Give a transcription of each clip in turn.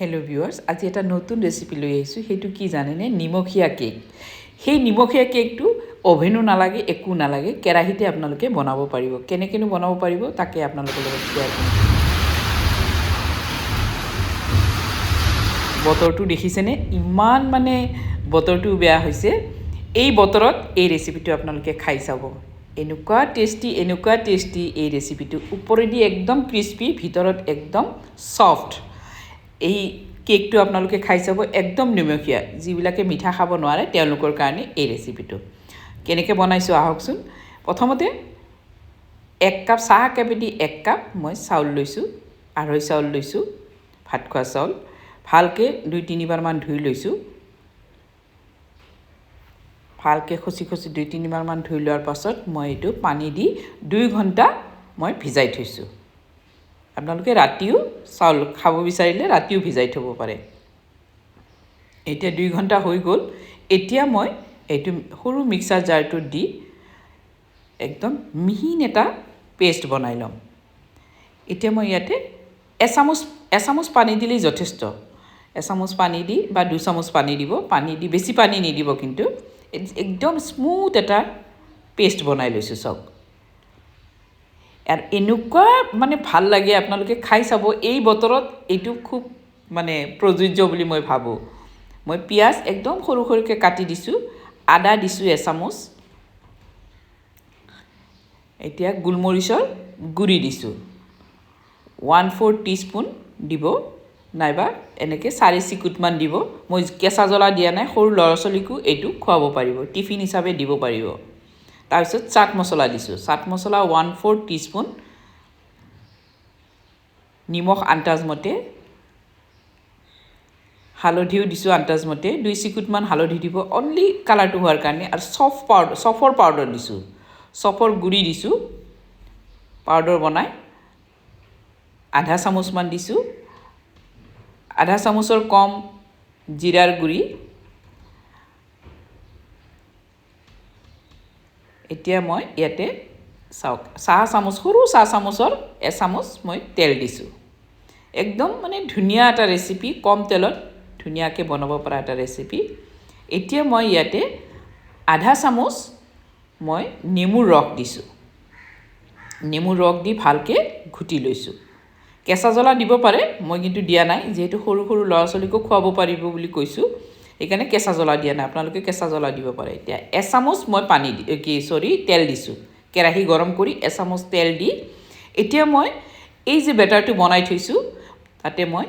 Hello' viewers আজি এটা নতুন ৰেচিপি লৈ আহিছোঁ সেইটো কি জানেনে? নিমখীয়া কেক সেই নিমখীয়া কেকটো অভেনো নালাগে, একো নালাগে, কেৰাহীতে আপোনালোকে বনাব পাৰিব। কেনেকৈনো বনাব পাৰিব? তাকে আপোনালোকৰ লগত শ্বেয়াৰ কৰিম। বতৰটো দেখিছেনে? ইমান মানে বতৰটো বেয়া হৈছে। এই বতৰত এই ৰেচিপিটো আপোনালোকে খাই চাব। এনেকুৱা টেষ্টি এনেকুৱা টেষ্টি এই ৰেচিপিটো ওপৰেদি একদম ক্ৰিস্পি ভিতৰত একদম ছফ্ট এই কেকটো আপোনালোকে খাই চাব একদম নিমখীয়া যিবিলাকে মিঠা খাব নোৱাৰে তেওঁলোকৰ কাৰণে এই ৰেচিপিটো কেনেকৈ বনাইছোঁ আহকচোন। প্ৰথমতে এক কাপ চাহ একাপেদি এক কাপ মই চাউল লৈছোঁ আঢ়ৈ চাউল লৈছোঁ ভাত খোৱা চাউল ভালকৈ দুই তিনিবাৰমান ধুই লৈছোঁ। ভালকৈ খচি খচি দুই তিনিবাৰমান ধুই লোৱাৰ পাছত মই এইটো পানী দি দুই ঘণ্টা মই ভিজাই থৈছোঁ। আপোনালোকে ৰাতিও চাউল খাব বিচাৰিলে ৰাতিও ভিজাই থ'ব পাৰে। এতিয়া দুই ঘণ্টা হৈ গ'ল। এতিয়া মই এইটো সৰু মিক্সাৰ জাৰটোত দি একদম মিহিন এটা পেষ্ট বনাই ল'ম। এতিয়া মই ইয়াতে এচামুচ এচামুচ পানী দিলেই যথেষ্ট। এচামুচ পানী দি বা দুচামুচ পানী দিব, পানী দি, বেছি পানী নিদিব কিন্তু। একদম স্মুথ এটা পেষ্ট বনাই লৈছোঁ চাওক। আৰু এনেকুৱা মানে ভালো লাগে আপোনালোকে খাই চাব। এই বতৰত এইটো খুব মানে প্ৰযোজ্য বুলি মই ভাবোঁ। মই পিঁয়াজ একদম সৰু সৰুকৈ কাটি দিছোঁ, আদা দিছোঁ এচামুচ। এতিয়া গোলমৰিচৰ গুড়ি দিছোঁ। ওৱান ফ'ৰ টিস্পুন দিব, নাইবা এনেকৈ চাৰি চিকুটমান দিব। মই কেঁচা জ্বলা দিয়া নাই, সৰু ল'ৰা ছোৱালীকো এইটো খুৱাব পাৰিব, টিফিন হিচাপে দিব পাৰিব। তাৰপিছত চাট মছলা দিছোঁ। চাট মছলা ওৱান ফ'ৰ টিস্পুন নিমখ আন্তাজমতে হালধিও দিছোঁ আন্তাজমতে দুই চিকুটমান হালধি দিব। অনলি কালাৰটো হোৱাৰ কাৰণে আৰু চফ পাউডাৰ চফৰ পাউডাৰ দিছোঁ। চফৰ গুড়ি দিছোঁ। পাউডাৰ বনাই আধা চামুচমান দিছোঁ। আধা চামুচৰ কম জিৰাৰ গুড়ি এতিয়া মই ইয়াতে চাওক, চাহ চামুচ, সৰু চাহ চামুচৰ এচামুচ মই তেল দিছোঁ। একদম মানে ধুনীয়া এটা ৰেচিপি কম তেলত ধুনীয়াকৈ বনাব পৰা এটা ৰেচিপি এতিয়া মই ইয়াতে আধা চামুচ মই নেমুৰ ৰস দিছোঁ। নেমুৰ ৰস দি ভালকৈ ঘুটি লৈছোঁ। কেঁচা জ্বলা দিব পাৰে, মই কিন্তু দিয়া নাই, যিহেতু সৰু সৰু ল'ৰা ছোৱালীকো খুৱাব পাৰিব বুলি কৈছোঁ। সেইকাৰণে কেঁচা জ্বলা দিয়া নাই। আপোনালোকে কেঁচা জ্বলা দিব পাৰে। এতিয়া এচামুচ মই পানী দি কি, চৰি, তেল দিছোঁ। কেৰাহী গৰম কৰি এচামুচ তেল দি এতিয়া মই এই যে বেটাৰটো বনাই থৈছোঁ, তাতে মই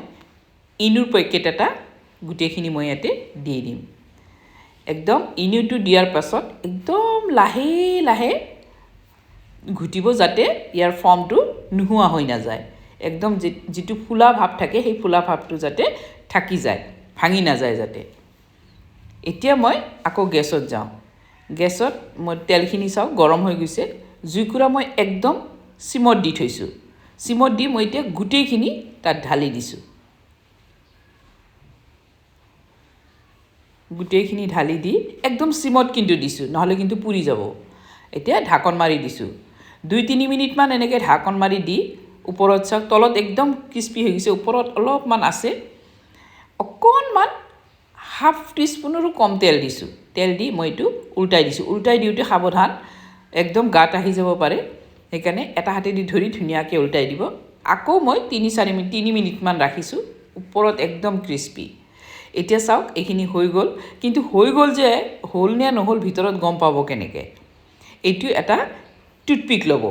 ইনুৰ পেকেট এটা গোটেইখিনি মই ইয়াতে দি দিম। একদম ইনুটো দিয়াৰ পাছত একদম লাহে লাহে ঘুটিব যাতে ইয়াৰ ফৰ্মটো নোহোৱা হৈ নাযায়। একদম যি যিটো ফুলা ভাৱ থাকে, সেই ফুলা ভাৱটো যাতে থাকি যায়, ভাঙি নাযায় যাতে। এতিয়া মই আকৌ গেছত যাওঁ। গেছত মই তেলখিনি চাওঁ, গৰম হৈ গৈছে। জুইকুৰা মই একদম চিমত দি থৈছোঁ। চিমত দি মই এতিয়া গোটেইখিনি তাত ঢালি দিছোঁ। গোটেইখিনি ঢালি দি একদম চিমত কিন্তু দিছোঁ, নহ'লে কিন্তু পুৰি যাব। এতিয়া ঢাকন মাৰি দিছোঁ। দুই তিনি মিনিটমান এনেকৈ ঢাকন মাৰি দি ওপৰত চাওক, তলত একদম ক্ৰিস্পি হৈ গৈছে, ওপৰত অলপমান আছে। অকণমান হাফ টিস্পুনৰো কম তেল দিছোঁ। তেল দি মই এইটো উল্টাই দিছোঁ। উল্টাই দিওঁতে সাৱধান, একদম গাত আহি যাব পাৰে। সেইকাৰণে এটা হাতেদি ধৰি ধুনীয়াকৈ উল্টাই দিব। আকৌ মই তিনি চাৰি মিনিট, তিনি মিনিটমান ৰাখিছোঁ। ওপৰত একদম ক্ৰিস্পি। এতিয়া চাওক, এইখিনি হৈ গ'ল। কিন্তু হৈ গ'ল যে, হ'ল নে নহ'ল ভিতৰত গম পাব কেনেকৈ। এইটো এটা টুথপিক ল'ব।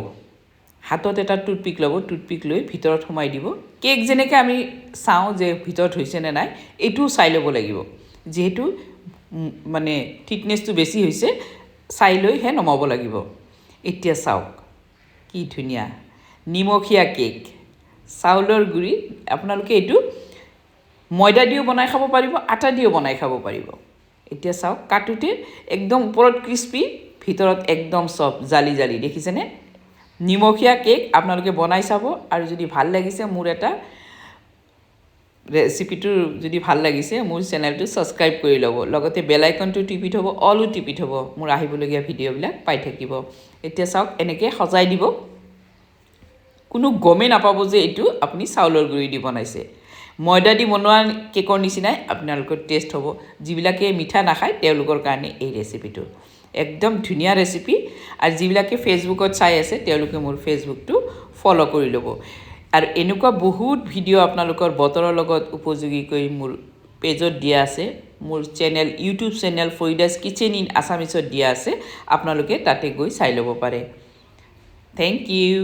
হাতত এটা টুথপিক ল'ব। টুথপিক লৈ ভিতৰত সোমাই দিব। কেক যেনেকৈ আমি চাওঁ যে ভিতৰত হৈছেনে নাই, এইটোও চাই ল'ব লাগিব। যিহেতু মানে থিকনেছটো বেছি হৈছে চাই লৈহে নমাব লাগিব। এতিয়া চাওক, কি ধুনীয়া। নিমখীয়া কেক। চাউলৰ গুড়ি, আপোনালোকে এইটো ময়দা দিও বনাই খাব পাৰিব, আটা দিও বনাই খাব পাৰিব। এতিয়া চাওক, কাটোতে একদম ওপৰত ক্ৰিস্পি, ভিতৰত একদম চফ জালি জালি, দেখিছেনে? নিমখীয়া কেক আপোনালোকে বনাই চাব, আৰু যদি ভালো লাগিছে মোৰ এটা ৰেচিপিটো যদি ভালো লাগিছে, মোৰ চেনেলটো ছাবস্ক্ৰাইব কৰি ল'ব। লগতে বেল আইকনটো টিপি থ'ব অলো টিপি থ'ব। মোৰ আহিবলগীয়া ভিডিঅ'বিলাক পাই থাকিব। এতিয়া চাওক, এনেকৈ সজাই দিব। কোনো গমেই নাপাব যে এইটো আপুনি চাউলৰ গুড়ি দি বনাইছে। ময়দা দি বনোৱা কেকৰ নিচিনাই আপোনালোকৰ টেষ্ট হ'ব। যিবিলাকে মিঠা নাখায়, তেওঁলোকৰ কাৰণে এই ৰেচিপিটো একদম ধুনীয়া ৰেচিপি আৰু যিবিলাকে ফেচবুকত চাই আছে, তেওঁলোকে মোৰ ফেচবুকটো ফ'ল' কৰি ল'ব। আৰু এনেকুৱা বহুত ভিডিঅ' আপোনালোকৰ বতৰৰ লগত উপযোগীকৈ মোৰ পেজত দিয়া আছে। মোৰ channel, YouTube channel Farida's kitchen in আছামিছত দিয়া আছে। আপোনালোকে তাতে গৈ চাই ল'ব পাৰে। Thank you